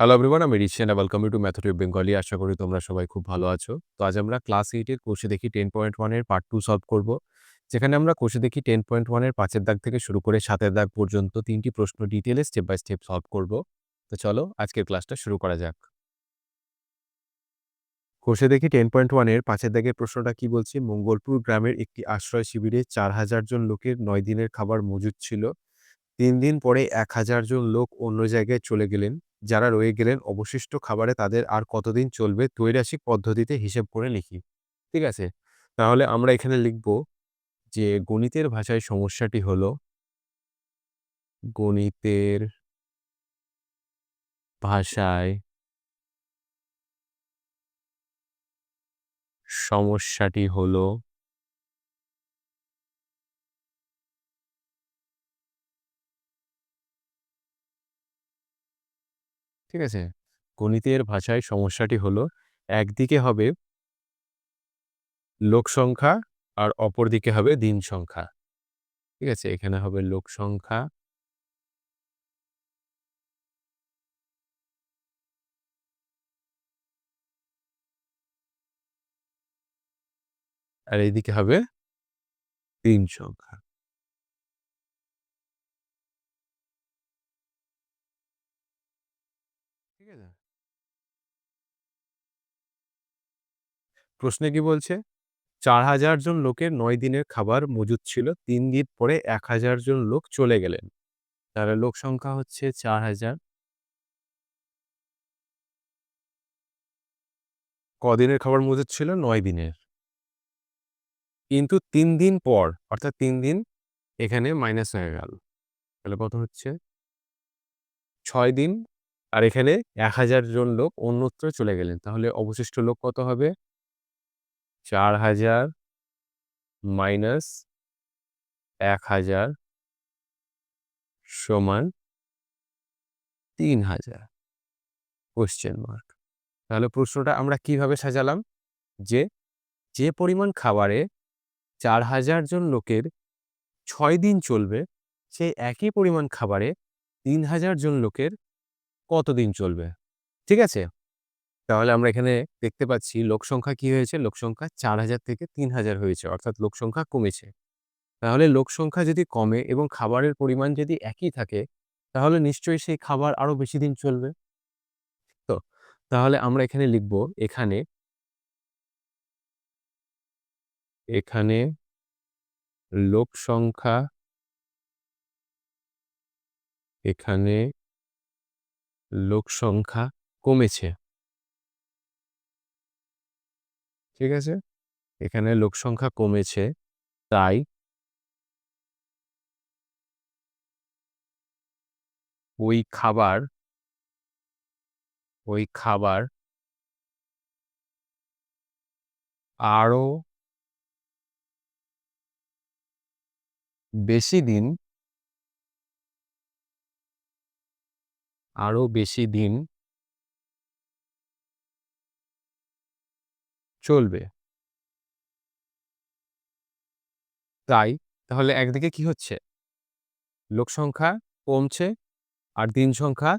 Hello everyone আমি রিচেন welcome to method of Bengali আশা করি তোমরা সবাই খুব ভালো আছো। তো আজ আমরা ক্লাস এইটের কোষে দেখি টেন পয়েন্ট ওয়ানের পার্ট টু সলভ করব। যেখানে আমরা কোষে দেখি টেন পয়েন্ট ওয়ানের পাঁচের দাগ থেকে শুরু করে সাতের দাগ পর্যন্ত তিনটি প্রশ্ন ডিটেলে স্টেপ বাই স্টেপ সলভ করব। তো চলো আজকের ক্লাসটা শুরু করা যাক। কোষে দেখি টেন পয়েন্ট ওয়ানের পাঁচের দাগের প্রশ্নটা কি বলছে? মঙ্গলপুর গ্রামের একটি আশ্রয় শিবিরে চার হাজার জন লোকের নয় দিনের খাবার মজুদ ছিল। তিন দিন পরে এক হাজার জন লোক অন্য জায়গায় চলে গেলেন। যারা রয়ে গেলেন অবশিষ্ট খাবারে তাদের আর কতদিন চলবে ত্রৈরাসিক পদ্ধতিতে হিসেব করে লিখি। ঠিক আছে? তাহলে আমরা এখানে লিখব যে গণিতের ভাষায় সমস্যাটি হলো গণিতের ভাষায় সমস্যাটি হলো ঠিক আছে? গণিতের ভাষায় সমস্যাটি হলো, একদিকে হবে লোক সংখ্যা আর অপর দিকে হবে দিন সংখ্যা। ঠিক আছে? এখানে হবে লোক সংখ্যা আর এইদিকে হবে দিন সংখ্যা। প্রশ্নে কি বলছে? চার হাজার জন লোকের নয় দিনের খাবার মজুদ ছিল, তিন দিন পরে এক হাজার জন লোক চলে গেলেন। তাহলে লোক সংখ্যা হচ্ছে চার হাজার। কদিনের খাবার মজুদ ছিল? নয় দিনের। কিন্তু তিন দিন পর, অর্থাৎ তিন দিন এখানে মাইনাস হয়ে গেল। তাহলে কত হচ্ছে? ছয় দিন, আর এখানে এক হাজার জন লোক অন্যত্র চলে গেলেন। তাহলে অবশিষ্ট লোক কত হবে? চার হাজার মাইনাস এক হাজার সমান তিন হাজার। কোশ্চেন মার্ক তাহলে প্রশ্নটা আমরা কীভাবে সাজালাম? যে যে পরিমাণ খাবারে চার হাজার জন লোকের ছয় দিন চলবে, সেই একই পরিমাণ খাবারে তিন হাজার জন লোকের কতদিন চলবে? ঠিক আছে? তাহলে আমরা এখানে দেখতে পাচ্ছি লোক সংখ্যা কি হয়েছে? লোক সংখ্যা চার হাজার থেকে তিন হাজার হয়েছে, অর্থাৎ লোক সংখ্যা কমেছে। তাহলে লোক সংখ্যা যদি কমে এবং খাবারের পরিমাণ যদি একই থাকে, তাহলে নিশ্চয়ই সেই খাবার আরও বেশি দিন চলবে। তো, তাহলে আমরা এখানে লিখব এখানে এখানে লোক সংখ্যা এখানে লোক সংখ্যা কমেছে। ঠিক আছে? এখানে লোক সংখ্যা কমেছে, তাই ওই খাবার ওই খাবার আরও বেশি দিন আরও বেশি দিন চলবে। তাই, তাহলে একদিকে কি হচ্ছে? লোক সংখ্যা কমছে আর দিন সংখ্যা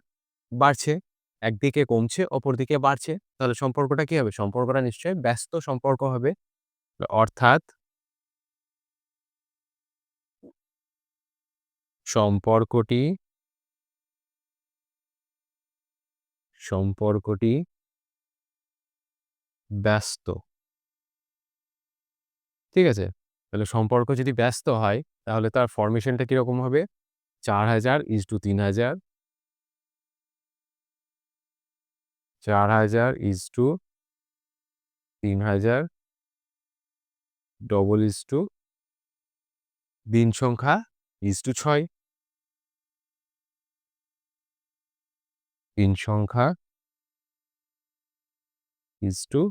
বাড়ছে। একদিকে কমছে, অপরদিকে বাড়ছে। তাহলে সম্পর্কটা কি হবে? সম্পর্কটা নিশ্চয়ই ব্যস্ত সম্পর্ক হবে। অর্থাৎ সম্পর্কটি সম্পর্কটি ব্যস্ত। ঠিক আছে? তাহলে সম্পর্ক যদি ব্যস্ত হয়, তাহলে তার ফরমেশনটা কীরকম হবে? চার হাজার ইজ টু তিন হাজার। চার হাজার ইজ টু তিন হাজার। ডবল ইজ টু দিন সংখ্যা ইজ টু ছয়। দিন সংখ্যা ইজ টু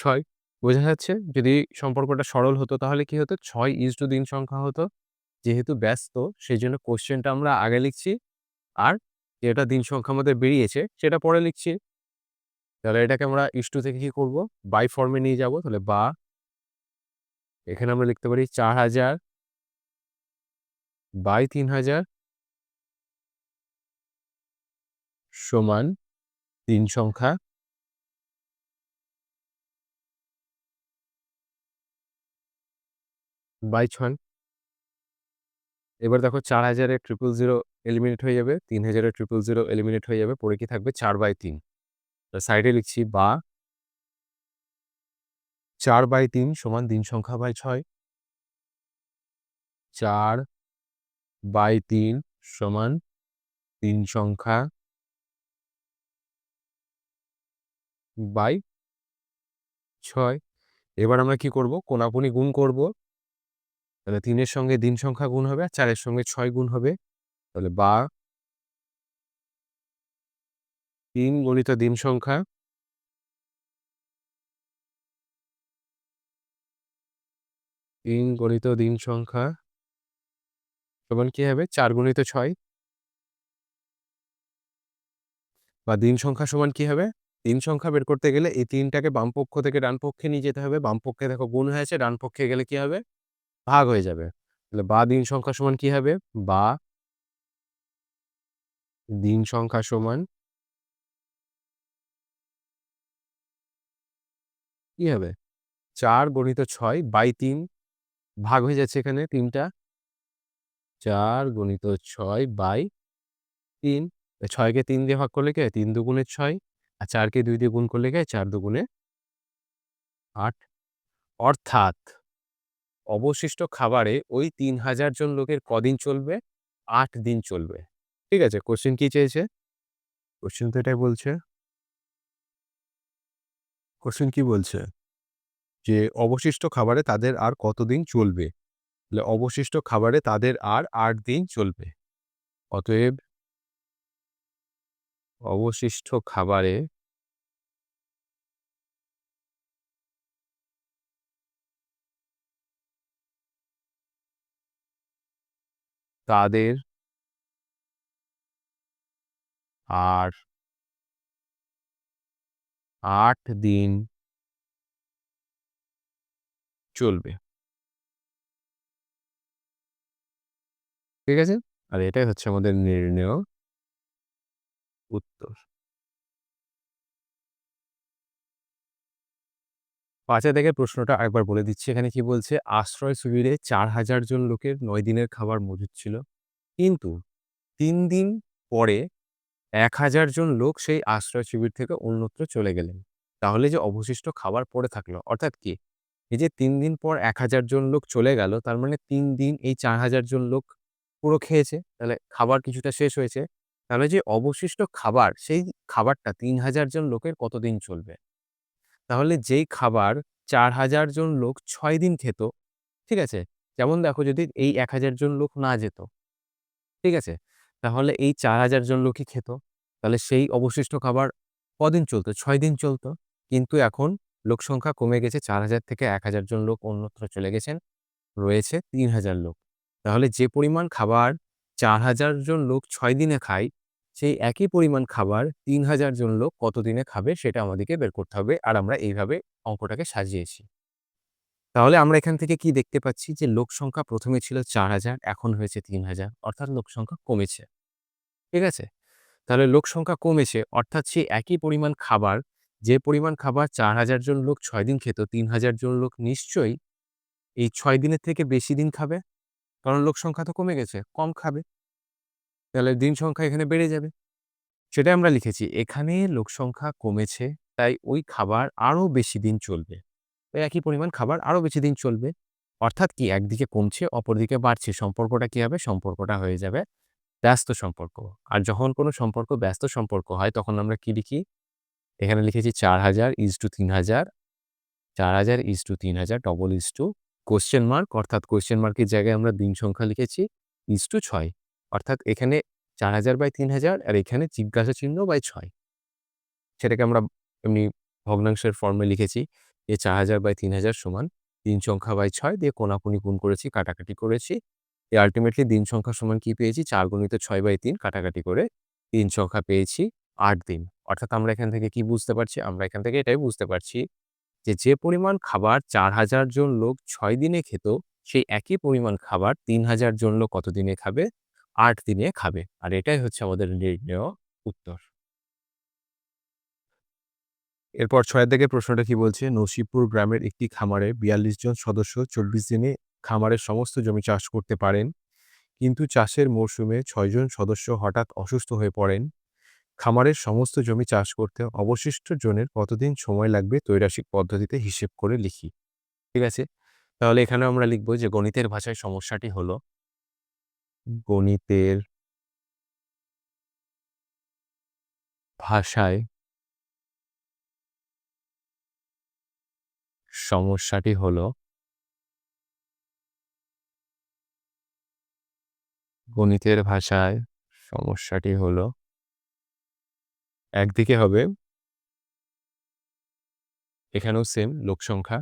ছয়। বোঝা যাচ্ছে? যদি সম্পর্কটা সরল হতো তাহলে কি হতো? ছয় ইজ টু দিন সংখ্যা হতো। যেহেতু ব্যস্ত সেই জন্য কোশ্চেনটা আমরা আগে লিখছি। আর যেটা দিন সংখ্যা আমাদের বেরিয়েছে, সেটা পরে লিখছি। তাহলে এটাকে আমরা ইস টু থেকে কি করব? বাই ফর্মে নিয়ে যাব। তাহলে বা এখানে আমরা লিখতে পারি চার হাজার বাই তিন হাজার সমান তিন সংখ্যা বাই ছয় এবার দেখো চার হাজারে ট্রিপল জিরো এলিমিনেট হয়ে যাবে, তিন হাজারে ট্রিপল জিরো এলিমিনেট হয়ে যাবে, পরে কি থাকবে? চার বাই তিন। সাইডে লিখছি বা চার বাই তিন সমান তিন সংখ্যা বাই ছয়। চার বাই তিন সমান তিন সংখ্যা বাই ছয়। এবার আমরা কি করব? কোনাকুনি গুণ করব। তাহলে তিনের সঙ্গে দিন সংখ্যা গুণ হবে আর চারের সঙ্গে ছয় গুণ হবে। তাহলে বা তিন গণিত দিন সংখ্যা তিন গণিত দিন সংখ্যা সমান কি হবে? চার গণিত ছয়। বা দিন সংখ্যা সমান কি হবে? তিন সংখ্যা বের করতে গেলে এই তিনটাকে বাম পক্ষ থেকে ডান পক্ষে নিয়ে যেতে হবে। বামপক্ষে দেখো গুণ হয়েছে ডান পক্ষে গেলে কি হবে? ভাগ হয়ে যাবে। তাহলে বা দিন সংখ্যা সমান কি হবে? বা দিন সংখ্যা সমান কি হবে? চার গণিত ছয় বাই তিন ভাগ হয়ে যাচ্ছে এখানে তিনটা। চার গণিত ছয় বাই তিন। ছয়কে তিন দিয়ে ভাগ করলে কে? তিন দুগুণে ছয়। আর চারকে দুই দিয়ে গুণ করলে কে? চার দুগুণে আট। অর্থাৎ অবশিষ্ট খাবারে ওই তিন হাজার জন লোকের কদিন চলবে? আট দিন চলবে। ঠিক আছে কোশ্চেন কি চেয়েছে? কোশ্চেন তো এটাই বলছে। কোশ্চেন কি বলছে? যে অবশিষ্ট খাবারে তাদের আর কতদিন চলবে? তাহলে অবশিষ্ট খাবারে তাদের আর আট দিন চলবে। অতএব অবশিষ্ট খাবারে তাদের আর আট দিন চলবে। ঠিক আছে? আর এটাই হচ্ছে আমাদের নির্ণয় উত্তর। পাঁচে দেখে প্রশ্নটা একবার বলে দিচ্ছি। এখানে কি বলছে? আশ্রয় শিবিরে চার হাজার জন লোকের নয় দিনের খাবার মজুদ ছিল। কিন্তু তিন দিন পরে এক হাজার জন লোক সেই আশ্রয় শিবির থেকে অন্যত্র চলে গেলেন। তাহলে যে অবশিষ্ট খাবার পড়ে থাকল, অর্থাৎ কি? এই যে তিন দিন পর এক হাজার জন লোক চলে গেল, তার মানে তিন দিন এই চার হাজার জন লোক পুরো খেয়েছে, তাহলে খাবার কিছুটা শেষ হয়েছে। তাহলে যে অবশিষ্ট খাবার, সেই খাবারটা তিন হাজার জন লোকের কতদিন চলবে? তাহলে যেই খাবার চার হাজার জন লোক ছয় দিন খেত, ঠিক আছে? যেমন দেখো যদি এই এক হাজার জন লোক না যেত, ঠিক আছে? তাহলে এই চার হাজার জন লোকই খেত। তাহলে সেই অবশিষ্ট খাবার কদিন চলতো? ছয় দিন চলতো। কিন্তু এখন লোক সংখ্যা কমে গেছে, চার হাজার থেকে এক হাজার জন লোক অন্যত্র চলে গেছেন, রয়েছে তিন হাজার লোক। তাহলে যে পরিমাণ খাবার চার হাজার জন লোক ছয় দিনে খায় সেই একই পরিমাণ খাবার তিন হাজার জন লোক কতদিনে খাবে সেটা আমাদেরকে বের করতে হবে। আর আমরা এইভাবে অঙ্কটাকে সাজিয়েছি। তাহলে আমরা এখান থেকে কি দেখতে পাচ্ছি যে লোক সংখ্যা প্রথমে ছিল চার হাজার, এখন হয়েছে তিন হাজার, অর্থাৎ লোক সংখ্যা কমেছে। ঠিক আছে? তাহলে লোক সংখ্যা কমেছে, অর্থাৎ সেই একই পরিমাণ খাবার, যে পরিমাণ খাবার চার হাজার জন লোক ছয় দিন খেত, তিন হাজার জন লোক নিশ্চয়ই এই ছয় দিনের থেকে বেশি দিন খাবে। কারণ লোক সংখ্যা তো কমে গেছে, কম খাবে। তাহলে দিন সংখ্যা এখানে বেড়ে যাবে। সেটাই আমরা লিখেছি, এখানে লোক সংখ্যা কমেছে, তাই ওই খাবার আরও বেশি দিন চলবে। একই পরিমাণ খাবার আরও বেশি দিন চলবে। অর্থাৎ কি একদিকে কমছে, অপরদিকে বাড়ছে, সম্পর্কটা কি হবে? সম্পর্কটা হয়ে যাবে ব্যস্ত সম্পর্ক। আর যখন কোনো সম্পর্ক ব্যস্ত সম্পর্ক হয়, তখন আমরা কি লিখি? এখানে লিখেছি চার হাজার ইজ টু তিন হাজার, চার হাজার ইজ টু তিন হাজার double is to question mark অর্থাৎ কোশ্চেন মার্কের জায়গায় আমরা দিন সংখ্যা লিখেছি ইজ টু ছয়। অর্থাৎ এখানে চার হাজার বাই তিন হাজার আর এখানে জিজ্ঞাসা চিহ্ন বাই ছয়। সেটাকে আমরা এমনি ভগ্নাংশের ফর্মে লিখেছি যে চার হাজার বাই তিন হাজার সমান তিন সংখ্যা বাই ছয় দিয়ে কোনাকুনি গুণ করেছি, কাটাকাটি করেছি। এ আলটিমেটলি দিন সংখ্যা সমান কি পেয়েছি? চার গণিত ছয় বাই তিন, কাটাকাটি করে তিন সংখ্যা পেয়েছি আট দিন। অর্থাৎ আমরা এখান থেকে কি বুঝতে পারছি? আমরা এখান থেকে এটাই বুঝতে পারছি যে যে পরিমাণ খাবার চার হাজার জন লোক ছয় দিনে খেত, সেই একই পরিমাণ খাবার তিন হাজার জন লোক কত দিনে খাবে? আট দিনে খাবে। আর এটাই হচ্ছে আমাদের নির্ণয় উত্তর। এরপর ছয়ের দিকে প্রশ্নটা কি বলছে? নসিবপুর গ্রামের একটি খামারে বিয়াল্লিশ জন সদস্য চব্বিশ দিনে খামারের সমস্ত জমি চাষ করতে পারেন। কিন্তু চাষের মরশুমে ছয়জন সদস্য হঠাৎ অসুস্থ হয়ে পড়েন। খামারের সমস্ত জমি চাষ করতে অবশিষ্ট জনের কতদিন সময় লাগবে তৈরাসিক পদ্ধতিতে হিসেব করে লিখি। ঠিক আছে? তাহলে এখানে আমরা লিখব যে গণিতের ভাষায় সমস্যাটি হলো গণিতের ভাষায় সমস্যাটি হলো গণিতের ভাষায় সমস্যাটি হলো একদিকে হবে এখানেও সেম লোক সংখ্যা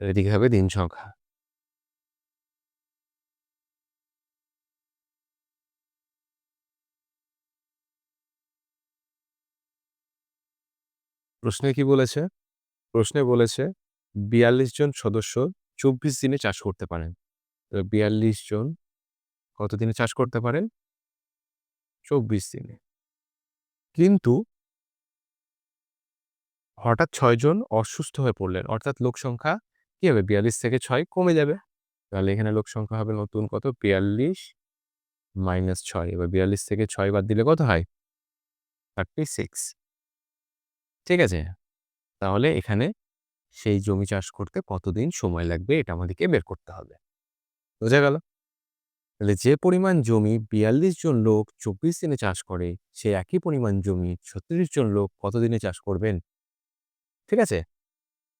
এদিকে হবে দিন সংখ্যা। প্রশ্নে কি বলেছে? প্রশ্নে বলেছে, বিয়াল্লিশ জন সদস্য চব্বিশ দিনে চাষ করতে পারেন। বিয়াল্লিশ জন কত দিনে চাষ করতে পারেন? চব্বিশ দিনে। কিন্তু হঠাৎ ছয়জন অসুস্থ হয়ে পড়লেন, অর্থাৎ লোক সংখ্যা কি হবে? বিয়াল্লিশ থেকে ছয় কমে যাবে। তাহলে এখানে লোক সংখ্যা হবে নতুন কত? বিয়াল্লিশ মাইনাস ছয়। এবার বিয়াল্লিশ থেকে ছয় বাদ দিলে কত হয়? Thirty six. ঠিক আছে? তাহলে এখানে সেই জমি চাষ করতে কতদিন সময় লাগবে এটা আমাদেরকে বের করতে হবে। বোঝা গেল? তাহলে যে পরিমাণ জমি বিয়াল্লিশ জন লোক চব্বিশ দিনে চাষ করে সে একই পরিমাণ জমি ছত্রিশ জন লোক কতদিনে চাষ করবেন? ঠিক আছে?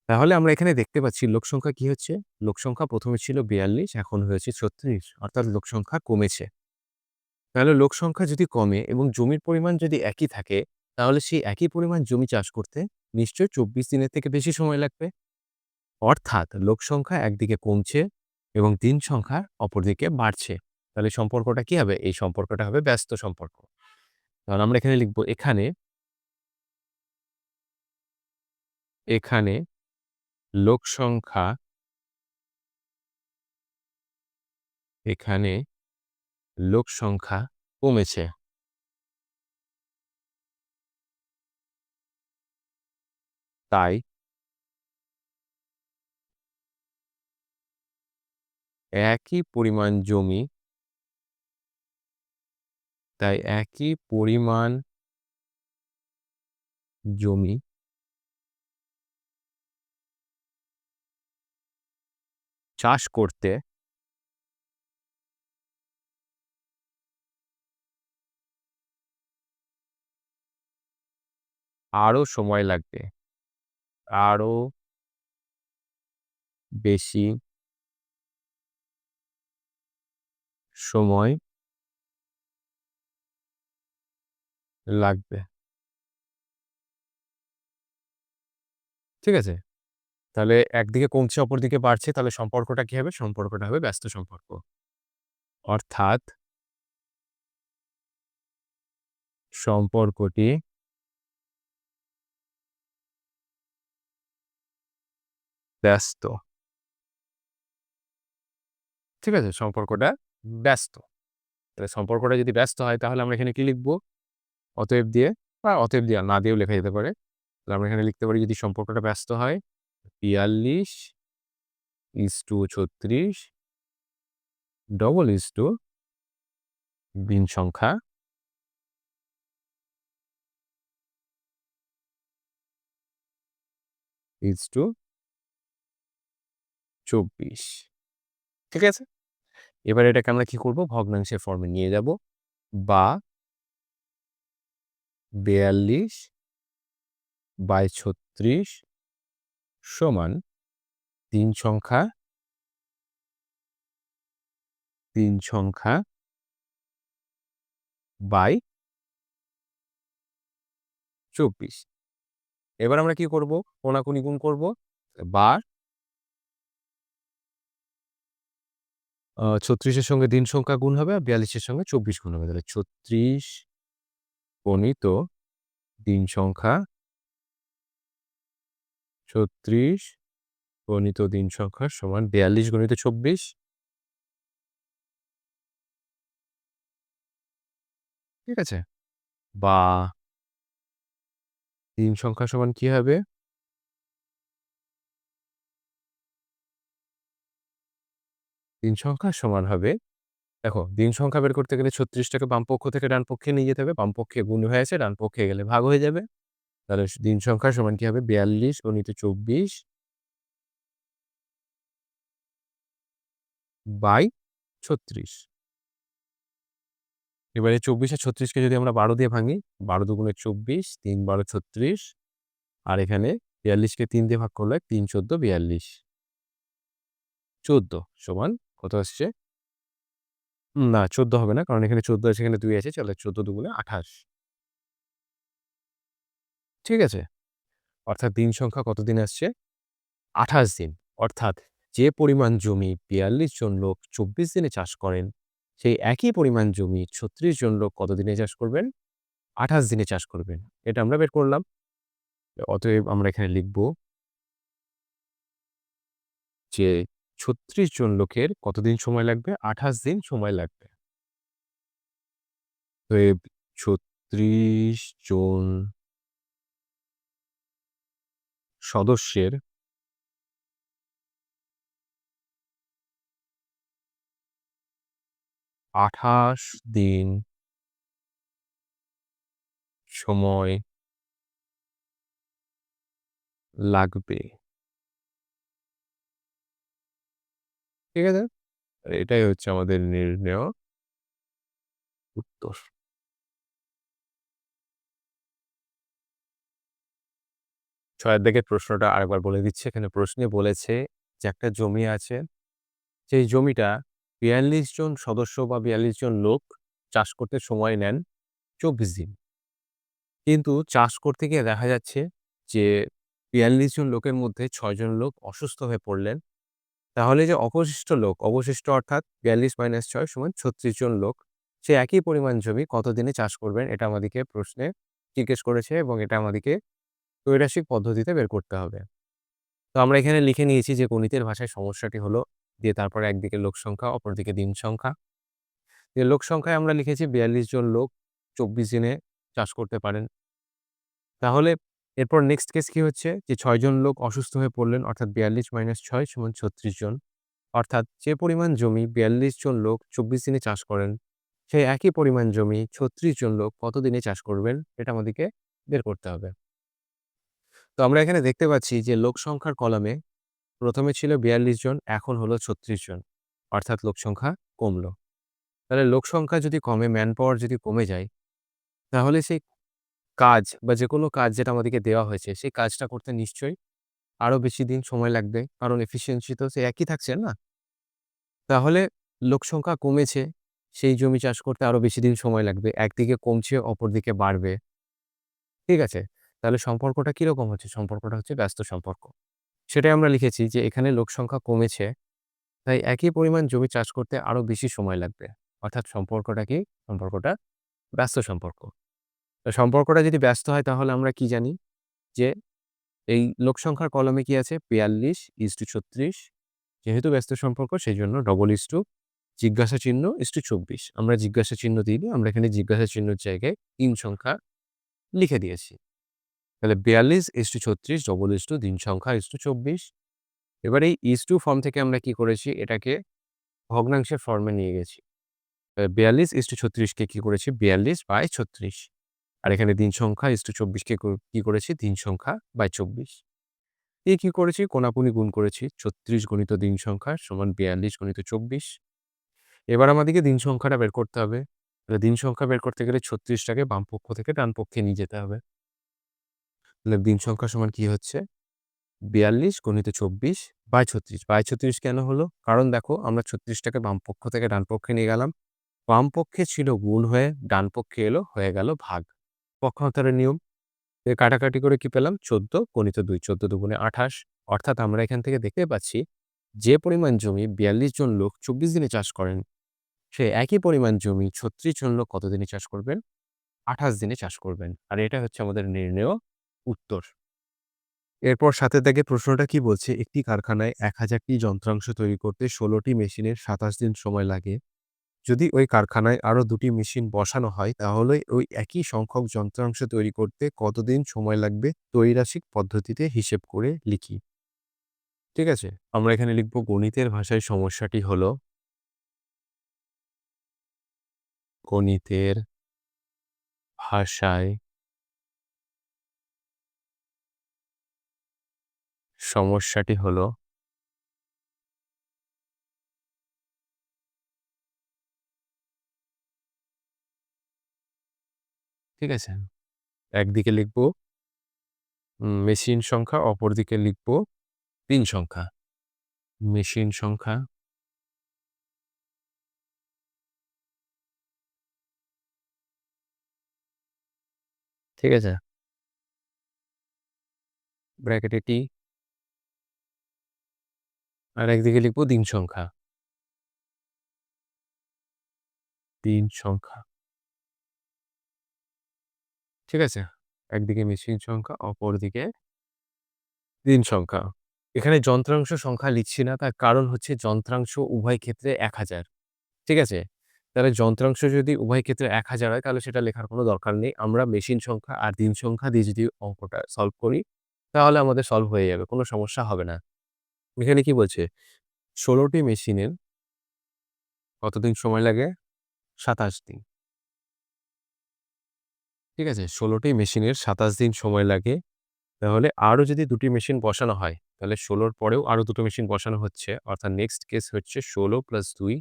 তাহলে আমরা এখানে দেখতে পাচ্ছি লোক সংখ্যা কি হচ্ছে? লোক সংখ্যা প্রথমে ছিল বিয়াল্লিশ, এখন হয়েছে ছত্রিশ, অর্থাৎ লোক সংখ্যা কমেছে। তাহলে লোক সংখ্যা যদি কমে এবং জমির পরিমাণ যদি একই থাকে, তাহলে সেই একই পরিমাণ জমি চাষ করতে নিশ্চয়ই চব্বিশ দিনের থেকে বেশি সময় লাগবে। অর্থাৎ লোক সংখ্যা একদিকে কমছে এবং দিন সংখ্যা অপরদিকে বাড়ছে। তাহলে সম্পর্কটা কি হবে? এই সম্পর্কটা হবে ব্যস্ত সম্পর্ক। তাহলে আমরা এখানে লিখব এখানে এখানে লোক সংখ্যা এখানে লোক সংখ্যা কমেছে। তাই একই পরিমাণ জমি তাই একই পরিমাণ জমি চাষ করতে আরও সময় লাগবে। আরও বেশি সময় লাগবে। ঠিক আছে? তাহলে একদিকে কমছে, অপরদিকে বাড়ছে, তাহলে সম্পর্কটা কি হবে? সম্পর্কটা হবে ব্যস্ত সম্পর্ক। অর্থাৎ সম্পর্কটি ব্যস্ত। ঠিক আছে? সম্পর্কটা ব্যস্ত। তাহলে সম্পর্কটা যদি ব্যস্ত হয়, তাহলে আমরা এখানে কি লিখব? অতএব দিয়ে বা অতএব দিয়ে না দিয়েও লেখা যেতে পারে। তাহলে আমরা এখানে লিখতে পারি যদি সম্পর্কটা ব্যস্ত হয় বিয়াল্লিশ ইস টু ছত্রিশ, ডবল ইস টু দিন সংখ্যা ইজ টু চব্বিশ। ঠিক আছে? এবার এটাকে আমরা কি করব? ভগ্নাংশের ফর্মে নিয়ে যাব। বা বিয়াল্লিশ, বাই ছত্রিশ সমান তিন সংখ্যা তিন সংখ্যা বাই চব্বিশ। এবার আমরা কি করব? কোনাকুনি গুণ করব। বার ছত্রিশের সঙ্গে দিন সংখ্যা গুণ হবে আর বিয়াল্লিশের সঙ্গে চব্বিশ গুণ হবে। তাহলে ছত্রিশ গণিত দিন সংখ্যা ছত্রিশ গণিত দিন সংখ্যা সমান বিয়াল্লিশ গণিত চব্বিশ। ঠিক আছে? বা দিন সংখ্যা সমান কি হবে? দিন সংখ্যা সমান হবে, দেখো, দিন সংখ্যা বের করতে গেলে ছত্রিশটাকে বামপক্ষ থেকে ডান পক্ষে নিয়ে যেতে হবে, বামপক্ষে গুণ হয়ে আছে ডান পক্ষে গেলে ভাগ হয়ে যাবে। তাহলে দিন সংখ্যা সমান কি হবে? ৪২ গণিত ২৪ বাই ৩৬। এবারে ২৪ আর ৩৬ কে যদি আমরা ১২ দিয়ে ভাঙি, ১২ দুগুণে ২৪, ৩ ১২ ৩৬ আর এখানে বিয়াল্লিশকে তিন দিয়ে ভাগ করলে ৩ ১৪ ৪২। ১৪ সমান কত আসছে? না ১৪ হবে না। কারণ এখানে ১৪ আছে, এখানে ২ আছে। তাহলে ১৪ দুগুণে ২৮। ঠিক আছে? অর্থাৎ দিন সংখ্যা কত দিন আসছে? ২৮ দিন। অর্থাৎ যে পরিমাণ জমি ৪২ জন লোক ২৪ দিনে চাষ করেন, সেই একই পরিমাণ জমি ৩৬ জন লোক কত দিনে চাষ করবেন? ২৮ দিনে চাষ করবেন। এটা আমরা বের করলাম। অতএব আমরা এখানে লিখব যে ৩৬ জন লোকের কতদিন সময় লাগবে? ২৮ দিন সময় লাগবে। ৩৬ জন সদস্যের আঠাশ দিন সময় লাগবে। ঠিক আছে? এটাই হচ্ছে আমাদের নির্ণেয় উত্তর। ছয়ের দাগের প্রশ্নটা আরেকবার বলে দিচ্ছে এখানে প্রশ্নে বলেছে যে একটা জমি আছে। সেই জমিটা ৪২ জন সদস্য বা ৪২ জন লোক চাষ করতে সময় নেন ২৪ দিন। কিন্তু চাষ করতে গিয়ে দেখা যাচ্ছে যে ৪২ জন লোকের মধ্যে ৬ জন লোক অসুস্থ হয়ে পড়লেন। তাহলে যে অবশিষ্ট লোক, অবশিষ্ট অর্থাৎ ৪২ মাইনাস ছয় সমান ৩৬ জন লোক। সে একই পরিমাণ জমি কত দিনে চাষ করবেন? এটা আমাদেরকে প্রশ্নে জিজ্ঞেস করেছে এবং এটা আমাদেরকে ত্রৈরাশিক পদ্ধতিতে বের করতে হবে। তো আমরা এখানে লিখে নিয়েছি যে গণিতের ভাষায় সমস্যাটি হলো দিয়ে তারপরে একদিকে লোক সংখ্যা, অপরদিকে দিন সংখ্যা। যে লোক সংখ্যায় আমরা লিখেছি ৪২ জন লোক ২৪ দিনে চাষ করতে পারেন। তাহলে এরপর নেক্সট কেস কি হচ্ছে? যে ৬ জন লোক অসুস্থ হয়ে পড়লেন অর্থাৎ ৪২ মাইনাস ছয় সমান ৩৬ জন। অর্থাৎ যে পরিমাণ জমি ৪২ জন লোক ২৪ দিনে চাষ করেন, সেই একই পরিমাণ জমি ৩৬ জন লোক কত দিনে চাষ করবেন? এটা আমাদেরকে বের করতে হবে। তো আমরা এখানে দেখতে পাচ্ছি যে লোক সংখ্যার কলামে প্রথমে ছিল ৪২ জন, এখন হলো ৩৬ জন। অর্থাৎ লোক সংখ্যা কমলো। তাহলে লোক সংখ্যা যদি কমে, ম্যান পাওয়ার যদি কমে যায়, তাহলে সেই কাজ বা যেকোনো কাজ যেটা আমাদেরকে দেওয়া হয়েছে, সেই কাজটা করতে নিশ্চয়ই আরও বেশি দিন সময় লাগবে। কারণ এফিসিয়েন্সি তো সে একই থাকছে না? তাহলে লোক সংখ্যা কমেছে, সেই জমি চাষ করতে আরও বেশি দিন সময় লাগবে। একদিকে কমছে, অপরদিকে বাড়বে। ঠিক আছে? তাহলে সম্পর্কটা কীরকম হচ্ছে? সম্পর্কটা হচ্ছে ব্যস্ত সম্পর্ক। সেটাই আমরা লিখেছি যে এখানে লোক সংখ্যা কমেছে, তাই একই পরিমাণ জমি চাষ করতে আরও বেশি সময় লাগবে। অর্থাৎ সম্পর্কটা কি? সম্পর্কটা ব্যস্ত সম্পর্ক। সম্পর্কটা যদি ব্যস্ত হয় তাহলে আমরা কি জানি? যে এই লোক সংখ্যার কলমে কি আছে? ৪২ ইস টু ৩৬ যেহেতু ব্যস্ত সম্পর্ক সেই জন্য ডবল ইস টু জিজ্ঞাসা চিহ্ন ইস টু ২৪ আমরা জিজ্ঞাসা চিহ্ন দিইনি। আমরা এখানে জিজ্ঞাসা চিহ্নের জায়গায় ৩ সংখ্যা লিখে দিয়েছি। তাহলে ৪২ is to ৩৬ double is to, দিন সংখ্যা ইস টু ২৪ এবার এই ইস টু ফর্ম থেকে আমরা কি করেছি? এটাকে ভগ্নাংশের ফর্মে নিয়ে গেছি। ৪২ ইস টু ৩৬ কে করেছি? ৪২ বাই ৩৬ আর এখানে দিন সংখ্যা ইস টু ২৪ কে করেছি? দিন সংখ্যা বাই ২৪ দিয়ে কি করেছি? কোনাকুনি গুণ করেছি। ৩৬ গণিত দিন সংখ্যা সমান ৪২ গণিত ২৪ এবার আমাদেরকে দিন সংখ্যাটা বের করতে হবে। দিন সংখ্যা বের করতে গেলে ৩৬ টাকে বাম পক্ষ থেকে ডান পক্ষে নিয়ে যেতে হবে। তাহলে দিন সংখ্যা সমান কি হচ্ছে? ৪২ গণিত ২৪ বাই ৩৬ বাই ৩৬ কেন হলো? কারণ দেখো আমরা ৩৬ টাকে বাম পক্ষ থেকে ডান পক্ষে নিয়ে গেলাম। বাম পক্ষে ছিল গুণ হয়ে, ডানপক্ষে এলো হয়ে গেল ভাগ। পক্ষান্তরের নিয়ম। কাটাকাটি করে কি পেলাম? ১৪ গণিত ২ ১৪ দুগুণে ২৮ অর্থাৎ আমরা এখান থেকে দেখতে পাচ্ছি যে পরিমাণ জমি ৪২ জন লোক ২৪ দিনে চাষ করেন, সে একই পরিমাণ জমি ৩৬ জন লোক কত দিনে চাষ করবেন? ২৮ দিনে চাষ করবেন। আর এটা হচ্ছে আমাদের নির্ণেয় উত্তর। এরপর সাথে দাগের প্রশ্নটা কি বলছে? একটি কারখানায় এক হাজারটি যন্ত্রাংশ তৈরি করতে ষোলোটি মেশিনের ২৭ দিন সময় লাগে। যদি ওই কারখানায় আরও দুটি মেশিন বসানো হয়, তাহলে ওই একই সংখ্যক যন্ত্রাংশ তৈরি করতে কতদিন সময় লাগবে তৈরাসিক পদ্ধতিতে হিসেব করে লিখি ঠিক আছে, আমরা এখানে লিখব গণিতের ভাষায় সমস্যাটি হলো গণিতের ভাষায় সমস্যাটি হলো ঠিক আছে, একদিকে লিখব মেশিন সংখ্যা, অপরদিকে লিখব দিন সংখ্যা। মেশিন সংখ্যা ঠিক আছে। ব্র্যাকেটে টি আর একদিকে লিখব দিন সংখ্যা। দিন সংখ্যা। ঠিক আছে? একদিকে মেশিন সংখ্যা, অপরদিকে দিন সংখ্যা। এখানে যন্ত্রাংশ সংখ্যা লিখছি না, তার কারণ হচ্ছে যন্ত্রাংশ উভয় ক্ষেত্রে এক হাজার। ঠিক আছে? তাহলে যন্ত্রাংশ যদি উভয় ক্ষেত্রে এক হাজার হয়, তাহলে সেটা লেখার কোনো দরকার নেই। আমরা মেশিন সংখ্যা আর দিন সংখ্যা দিয়ে যদি অঙ্কটা সলভ করি, তাহলে আমাদের সলভ হয়ে যাবে, কোনো সমস্যা হবে না। এখানে কি বলছে? ষোলোটি মেশিনের কতদিন সময় লাগে? সাতাশ দিন। ঠিক আছে ষোলোটি মেশিনের সাতাশ দিন সময় লাগে। তাহলে আরও যদি দুটি মেশিন বসানো হয়, তাহলে ষোলোর পরেও আরও দুটো মেশিন বসানো হচ্ছে। অর্থাৎ নেক্সট কেস হচ্ছে ষোলো প্লাস দুই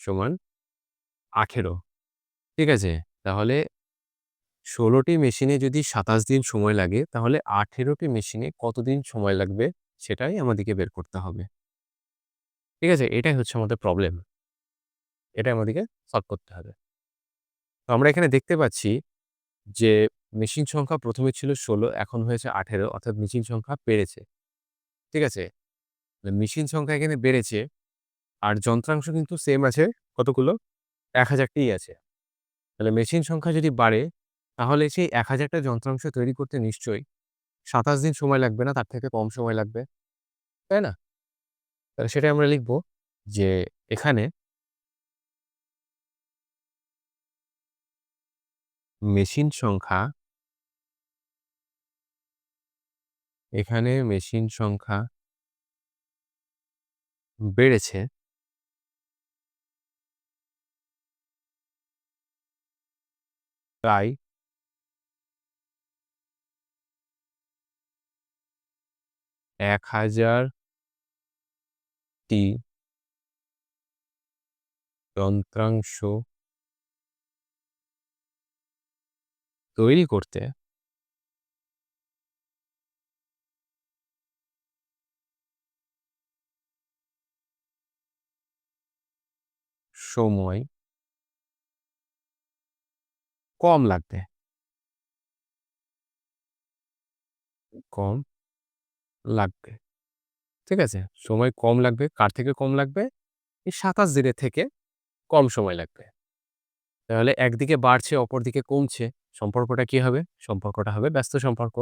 সমান আঠেরো। ঠিক আছে, তাহলে ষোলোটি মেশিনে যদি সাতাশ দিন সময় লাগে, তাহলে আঠেরোটি মেশিনে কতদিন সময় লাগবে? সেটাই আমাদেরকে বের করতে হবে। ঠিক আছে? এটাই হচ্ছে আমাদের প্রবলেম এটা আমাদেরকে সলভ করতে হবে। তো আমরা এখানে দেখতে পাচ্ছি যে মেশিন সংখ্যা প্রথমে ছিল ষোলো, এখন হয়েছে আঠেরো, অর্থাৎ মেশিন সংখ্যা বেড়েছে। ঠিক আছে? মেশিন সংখ্যা এখানে বেড়েছে আর যন্ত্রাংশ কিন্তু সেম আছে কতগুলো? এক হাজারটি আছে। তাহলে মেশিন সংখ্যা যদি বাড়ে, তাহলে সেই এক হাজারটা যন্ত্রাংশ তৈরি করতে নিশ্চয়ই সাতাশ দিন সময় লাগবে না, তার থেকে কম সময় লাগবে। তাই না? তাহলে সেটাই আমরা লিখব যে এখানে মেশিন সংখ্যা এখানে মেশিন সংখ্যা বেড়েছে। তাই এক হাজার টি যন্ত্রাংশ তৈরি করতে সময় কম লাগবে। কম লাগবে। ঠিক আছে? সময় কম লাগবে, কার থেকে কম লাগবে? এই সাতাশ দিনের থেকে কম সময় লাগবে। তাহলে একদিকে বাড়ছে, অপরদিকে কমছে। সম্পর্কটা কি হবে? সম্পর্কটা হবে ব্যস্ত সম্পর্ক।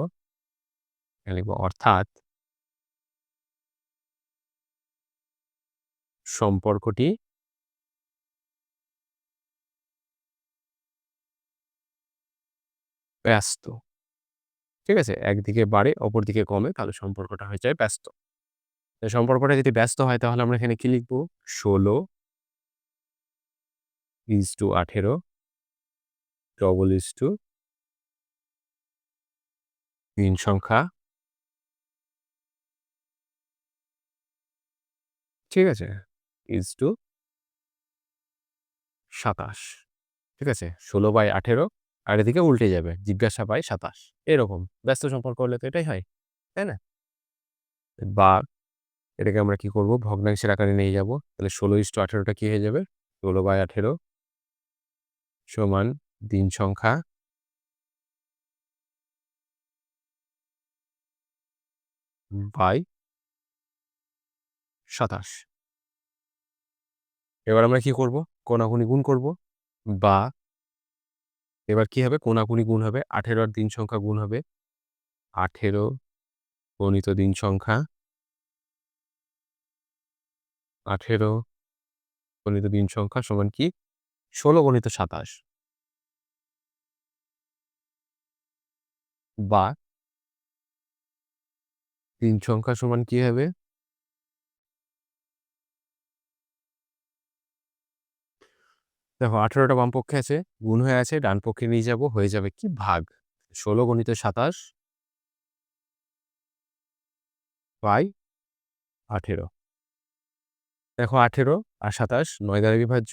লিখব, অর্থাৎ সম্পর্কটি ব্যস্ত। ঠিক আছে? একদিকে বাড়ে, অপরদিকে কমে তাহলে সম্পর্কটা হয়ে যায় ব্যস্ত। সম্পর্কটা যদি ব্যস্ত হয়, তাহলে আমরা এখানে কি লিখব? ষোলো ইজ টু আঠেরো ডবল ইজ টু তিন সংখ্যা। ঠিক আছে? ইজ টু সাতাশ। ঠিক আছে? ষোলো বাই আঠেরো আর এদিকে উল্টে যাবে, জিজ্ঞাসা বাই সাতাশ। এরকম, ব্যস্ত সম্পর্ক হলে তো এটাই হয়, তাই না? বা এটাকে আমরা কি করব? ভগ্নাংশের আকারে নিয়ে যাব। তাহলে ষোলো ইস টু আঠেরোটা কি হয়ে যাবে? ষোলো বাই আঠেরো সমান দিন সংখ্যা বাই সাতাশ। এবার আমরা কি করব? কোনাকুনি গুণ করব বা এবার কি হবে? কোনাকুনি গুণ হবে, আঠেরো আর দিন সংখ্যা গুণ হবে। আঠেরো গণিত দিন সংখ্যা। আঠেরো গণিত দিন সংখ্যা সমান কি? ষোলো গণিত সাতাশ। বা তিন সংখ্যা সমান কি হবে? দেখো, আঠেরোটা বাম পক্ষে আছে, গুণ হয়ে আছে ডান পক্ষে নিয়ে যাব, হয়ে যাবে কি ভাগ? ষোলো গণিত সাতাশ বাই আঠেরো। দেখো, আঠেরো আর সাতাশ, নয় দ্বারা বিভাজ্য,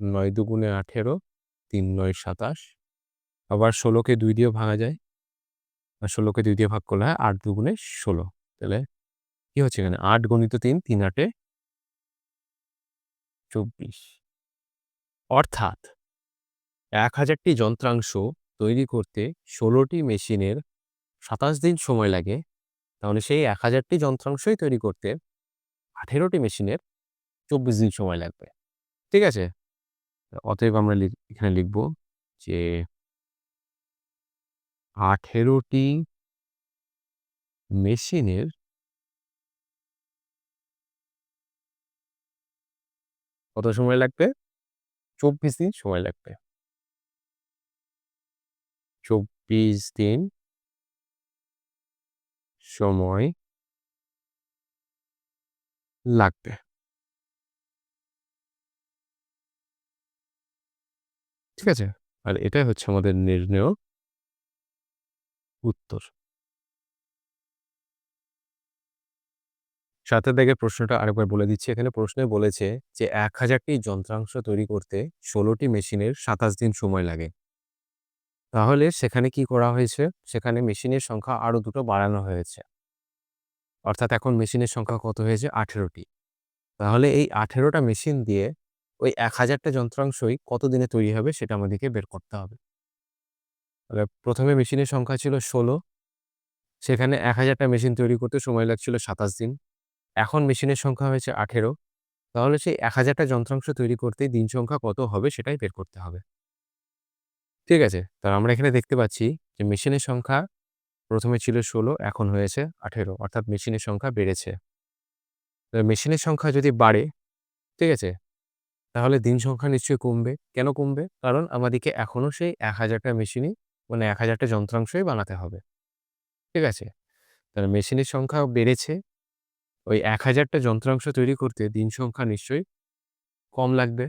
নয় দুগুণে আঠেরো, তিন নয় সাতাশ। আবার ষোলোকে দুই দিয়ে ভাঙা যায়, আর ষোলোকে দুই দিয়ে ভাগ করলে হয় আট দুগুণে ষোলো। তাহলে কি হচ্ছে এখানে? আট গণিত তিন তিন আটে চব্বিশ। অর্থাৎ এক হাজারটি যন্ত্রাংশ তৈরি করতে ষোলোটি মেশিনের সাতাশ দিন সময় লাগে, তাহলে সেই এক হাজারটি যন্ত্রাংশই তৈরি করতে আঠেরোটি মেশিনের চব্বিশ দিন সময় লাগবে। ঠিক আছে? অতএব আমরা এখানে লিখব যে আঠেরোটি মেশিনের কত সময় লাগবে? চব্বিশ দিন সময় লাগবে। চব্বিশ দিন সময় লাগবে। ঠিক আছে? আর এটাই হচ্ছে আমাদের নির্ণয় উত্তর। সাথে দেখে প্রশ্নটা আরেকবার বলে দিচ্ছি। এখানে প্রশ্নে বলেছে যে, এক হাজারটি যন্ত্রাংশ তৈরি করতে ষোলোটি মেশিনের সাতাশ দিন সময় লাগে। তাহলে সেখানে কি করা হয়েছে? সেখানে মেশিনের সংখ্যা আরও দুটো বাড়ানো হয়েছে। অর্থাৎ এখন মেশিনের সংখ্যা কত হয়েছে? আঠেরোটি তাহলে এই আঠেরোটা মেশিন দিয়ে ওই এক হাজারটা যন্ত্রাংশই কত দিনে তৈরি হবে সেটা আমাদেরকে বের করতে হবে। তাহলে প্রথমে মেশিনের সংখ্যা ছিল ষোলো। সেখানে এক হাজারটা মেশিন তৈরি করতে সময় লাগছিল সাতাশ দিন। এখন মেশিনের সংখ্যা হয়েছে আঠেরো, তাহলে সেই এক হাজারটা যন্ত্রাংশ তৈরি করতে দিন সংখ্যা কত হবে সেটাই বের করতে হবে। ঠিক আছে, তাহলে আমরা এখানে দেখতে পাচ্ছি যে মেশিনের সংখ্যা প্রথমে ছিল ষোলো, এখন হয়েছে আঠেরো, অর্থাৎ মেশিনের সংখ্যা বেড়েছে। মেশিনের সংখ্যা যদি বাড়ে, ঠিক আছে, তাহলে দিন সংখ্যা নিশ্চয়ই কমবে। কেন কমবে? কারণ আমাদেরকে এখনও সেই এক হাজারটা মেশিনই মানে এক হাজারটা যন্ত্রাংশই বানাতে হবে। ঠিক আছে, তাহলে মেশিনের সংখ্যা বেড়েছে ওই এক হাজারটা যন্ত্রাংশ তৈরি করতে দিন সংখ্যা নিশ্চয়ই কম লাগবে।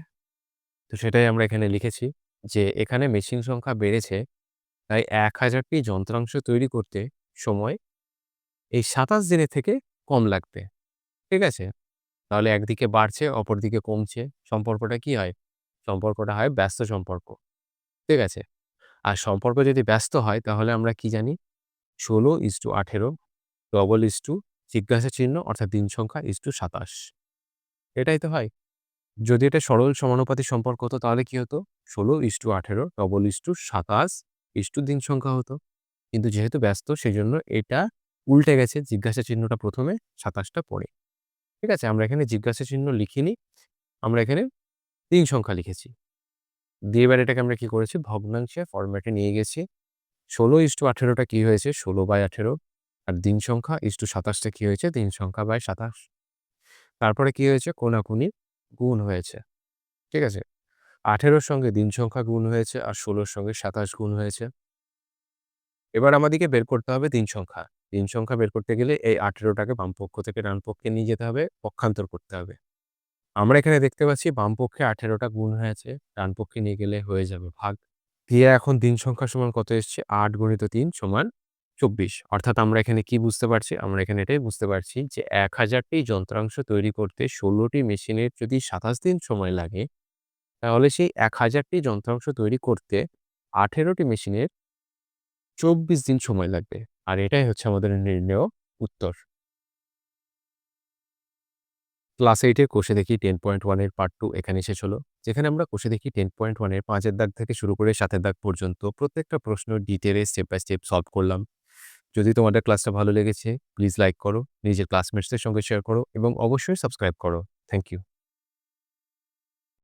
তো সেটাই আমরা এখানে লিখেছি যে এখানে মেশিন সংখ্যা বেড়েছে, তাই এক হাজারটি যন্ত্রাংশ তৈরি করতে সময় এই সাতাশ দিনের থেকে কম লাগবে। ঠিক আছে? তাহলে একদিকে বাড়ছে, অপরদিকে কমছে। সম্পর্কটা কি হয়? সম্পর্কটা হয় ব্যস্ত সম্পর্ক। ঠিক আছে? আর সম্পর্ক যদি ব্যস্ত হয়, তাহলে আমরা কি জানি? ষোলো ইস টু আঠেরো ডবল ইস টু জিজ্ঞাসা চিহ্ন অর্থাৎ দিন সংখ্যা ইস টু সাতাশ। এটাই তো হয়। যদি এটা সরল সমানুপাতিক সম্পর্ক হতো তাহলে কি হতো? ষোলো ইস টু আঠেরো ডবল ইস টু সাতাশ ইস টু দিন সংখ্যা হতো। কিন্তু যেহেতু ব্যস্ত সেই জন্য এটা উল্টে গেছে জিজ্ঞাসা চিহ্নটা প্রথমে, সাতাশটা পরে। ঠিক আছে, আমরা এখানে জিজ্ঞাসা চিহ্ন লিখিনি। আমরা এখানে তিন সংখ্যা লিখেছি। দিয়ে এবার এটাকে আমরা কি করেছি? ভগ্নাংশে ফরম্যাটে নিয়ে গেছি। ষোলো ইস টু আঠেরোটা কী হয়েছে? ষোলো বাই আঠেরো। আর দিন সংখ্যা ইস টু সাতাশটা কী হয়েছে? দিন সংখ্যা বাই সাতাশ। তারপরে কি হয়েছে? কোনাকুনি গুণ হয়েছে। ঠিক আছে? আঠেরোর সঙ্গে দিন সংখ্যা গুণ হয়েছে আর ষোলোর সঙ্গে সাতাশ গুণ হয়েছে। এবার আমাদেরকে বের করতে হবে দিন সংখ্যা। দিন সংখ্যা বের করতে গেলে এই আঠেরোটাকে বামপক্ষ থেকে ডান পক্ষে নিয়ে যেতে হবে, পক্ষান্তর করতে হবে। আমরা এখানে দেখতে পাচ্ছি বামপক্ষে আঠেরোটা গুণ হয়েছে, ডান পক্ষে নিয়ে গেলে হয়ে যাবে ভাগ। দিয়ে এখন দিন সংখ্যা সমান কত এসছে? আট গণিত তিন সমান চব্বিশ। অর্থাৎ আমরা এখানে কি বুঝতে পারছি? আমরা এখানে এটাই বুঝতে পারছি যে এক হাজারটি যন্ত্রাংশ তৈরি করতে ষোলোটি মেশিনের যদি সাতাশ দিন সময় লাগে, তাহলে সেই এক হাজারটি যন্ত্রাংশ তৈরি করতে আঠেরোটি মেশিনের চব্বিশ দিন সময় লাগবে। আর এটাই হচ্ছে আমাদের নির্ণয় উত্তর। ক্লাস এইটের কোষে দেখি টেন পয়েন্ট ওয়ানের পার্ট টু এখানে শেষ হলো। যেখানে আমরা কোষে দেখি টেন পয়েন্ট ওয়ানের পাঁচের দাগ থেকে শুরু করে সাতের দাগ পর্যন্ত প্রত্যেকটা প্রশ্ন ডিটেলে স্টেপ বাই স্টেপ সলভ করলাম। যদি তোমাদের ক্লাসটা ভালো লেগেছে প্লিজ লাইক করো, নিজের ক্লাসমেটসদের সঙ্গে শেয়ার করো এবং অবশ্যই সাবস্ক্রাইব করো। Thank you